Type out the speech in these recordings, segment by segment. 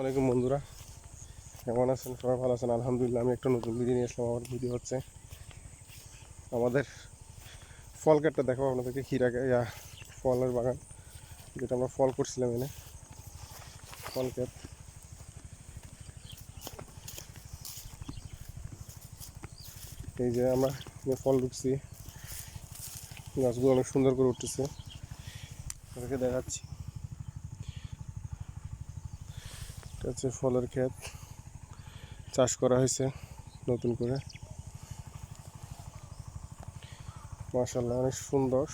অনেকম বন্ধুরা। কেমন আছেন? সবাই ভালো আছেন? আলহামদুলিল্লাহ, আমি একটা নতুন ভিডিও নিয়ে আসলাম। আমার ভিডিও হচ্ছে আমাদের ফল কাটটা দেখাবো আপনাদেরকে। ক্ষীরা ইয়া, ফলের বাগান, যেটা আমরা ফল করছিলাম এনে। ফল ক্ষেত এই যে আমরা ফল ঢুকছি, গাছগুলো অনেক সুন্দর করে উঠতেছে। আপনাদেরকে দেখাচ্ছি। এটা ফলের ক্ষেত। চাষ করা হয়েছে নতুন করে। মাশাল্লাহ অনেক সুন্দর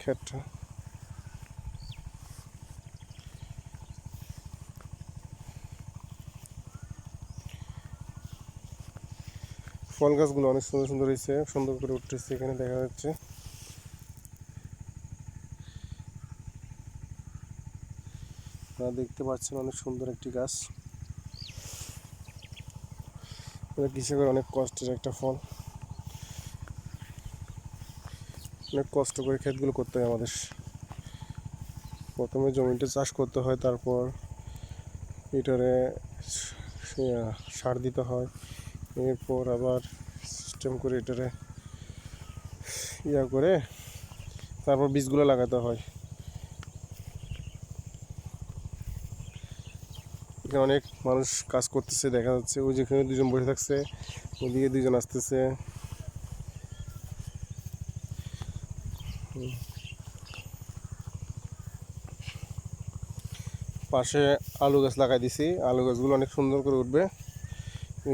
ক্ষেতটা। ফল গাছগুলো অনেক সুন্দর সুন্দর হয়েছে, সুন্দর করে উঠতেছে, এখানে দেখা যাচ্ছে। আপনারা দেখতে পাচ্ছেন অনেক সুন্দর একটি গাছ। এটা কৃষকের অনেক কষ্টের একটা ফল। অনেক কষ্ট করে ক্ষেতগুলো করতে হয় আমাদের। প্রথমে জমিটা চাষ করতে হয়, তারপর এটারে সার দিতে হয়। এরপর আবার সিস্টেম করে এটারে ইয়া করে তারপর বীজগুলো লাগাতে হয়। এখানে অনেক মানুষ কাজ করতেছে, দেখা যাচ্ছে। ওই যেখানে দুজন বসে থাকছে, ওদিকে দুজন আসতেছে। পাশে আলু গাছ লাগাই দিছি। আলু গাছগুলো অনেক সুন্দর করে উঠবে।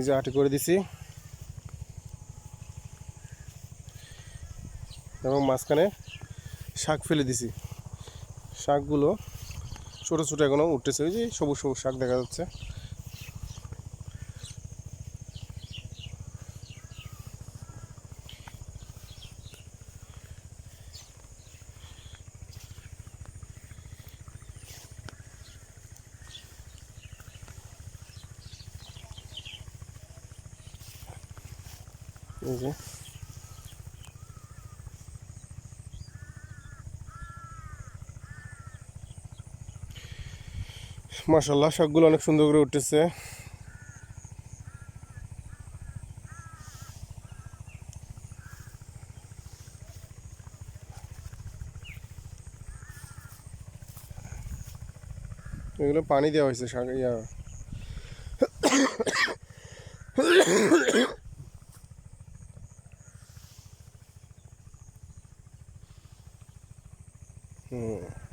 যে আটি করে দিছি। এবং মাঝখানে শাক ফেলে দিছি। শাকগুলো ছোটো ছোটো এখনও উঠতেছে। ওই যে সবুজ সবুজ শাক দেখা যাচ্ছে। যে। মাসাল্লাহ শাকগুলো অনেক সুন্দর করে উঠেছে এগুলো পানি দেওয়া হয়েছে শাক ইয়া। হুম।